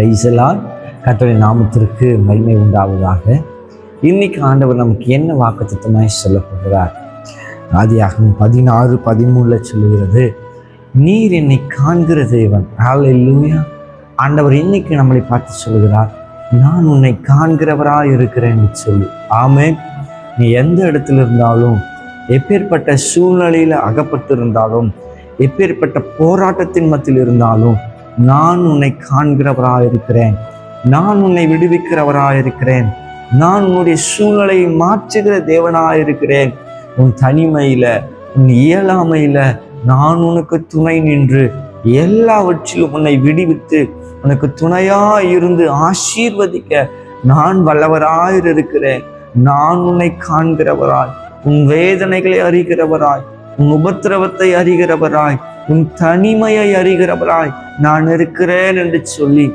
பிரைசலால் கர்த்தருடைய நாமத்திற்கு மகிமை உண்டாவதாக. இன்னைக்கு ஆண்டவர் நமக்கு என்ன வாக்குத்தத்தமாய் திட்டமாய் சொல்லப்படுகிறார் ஆதியாகமம் பதினாறு பதிமூணுல சொல்லுகிறது நீர் என்னை காண்கிற தேவன். ஹalleluya ஆண்டவர் இன்னைக்கு நம்மளை பார்த்து சொல்கிறார் நான் உன்னை காண்கிறவராக இருக்கிறேன்னு சொல்லி. ஆமே நீ எந்த இடத்துல இருந்தாலும் எப்பேற்பட்ட சூழ்நிலையில் அகப்பட்டு இருந்தாலும் எப்பேற்பட்ட போராட்டத்தின் மத்தியில் இருந்தாலும் நான் உன்னை காண்கிறவராக இருக்கிறேன் நான் உன்னை விடுவிக்கிறவராக இருக்கிறேன் நான் உன்னுடைய சூழ்நிலையை மாற்றுகிற தேவனாக இருக்கிறேன் உன் தனிமையில் உன் இயலாமையில் நான் உனக்கு துணை நின்று எல்லாவற்றிலும் உன்னை விடுவித்து உனக்கு துணையா இருந்து ஆசீர்வதிக்க நான் வல்லவராய் இருக்கிறேன் நான் உன்னை காண்கிறவராய் உன் வேதனைகளை அறிகிறவராய் உன் உபத்திரவத்தை அறிகிறவராய் உன் தனிமையை அறிகிறவராய் நான் இருக்கிறேன் என்று சொல்லி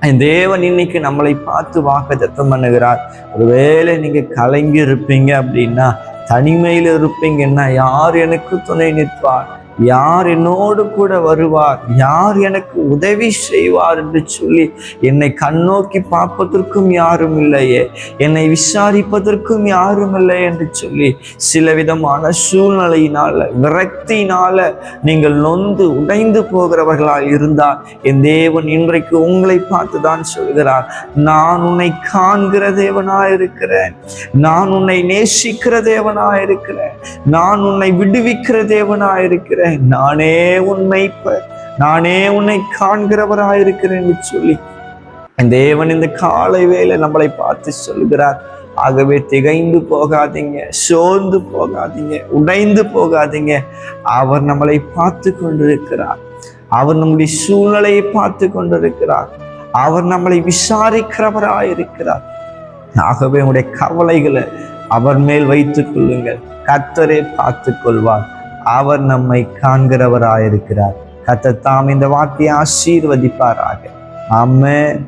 என் தேவன் இன்னைக்கு நம்மளை பார்த்து வாக்க தத்தம் பண்ணுகிறார். ஒருவேளை நீங்க கலங்கி இருப்பீங்க அப்படின்னா தனிமையில் இருப்பீங்கன்னா யார் எனக்கு துணை நிற்பார்? யார் என்னோடு கூட வருவார்? யார் எனக்கு உதவி செய்வார் என்று சொல்லி என்னை கண்ணோக்கி பார்ப்பதற்கும் யாரும் இல்லையே. என்னை விசாரிப்பதற்கும் யாரும் இல்லை என்று சொல்லி சில விதமான சூழ்நிலையினால விரக்தியினால நீங்கள் நொந்து உடைந்து போகிறவர்களால் இருந்தால் என் தேவன் இன்றைக்கு உங்களை பார்த்து தான் சொல்கிறார். நான் உன்னை காண்கிற தேவனாயிருக்கிறேன். நான் உன்னை நேசிக்கிற தேவனாயிருக்கிறேன். நான் உன்னை விடுவிக்கிற இருக்கிறேன். நானே உன்னை நானே உன்னை காண்கிறவராயிருக்கிறேன் என்று சொல்லி. தேவன் இந்த காலை வேலை நம்மளை பார்த்து சொல்கிறார். ஆகவே திகைந்து போகாதீங்க சோர்ந்து போகாதீங்க உடைந்து போகாதீங்க. அவர் நம்மளை பார்த்து கொண்டிருக்கிறார். அவர் நம்முடைய சூழ்நிலையை பார்த்து கொண்டிருக்கிறார். அவர் நம்மளை விசாரிக்கிறவராயிருக்கிறார். ஆகவே உங்களுடைய கவலைகளை அவர் மேல் வைத்துக் கொள்ளுங்கள். கத்தரே பார்த்து கொள்வார். அவர் நம்மை காண்கிறவராயிருக்கிறார். கத்தத்தாம் இந்த வார்த்தையை ஆசீர்வதிப்பாராக. ஆமே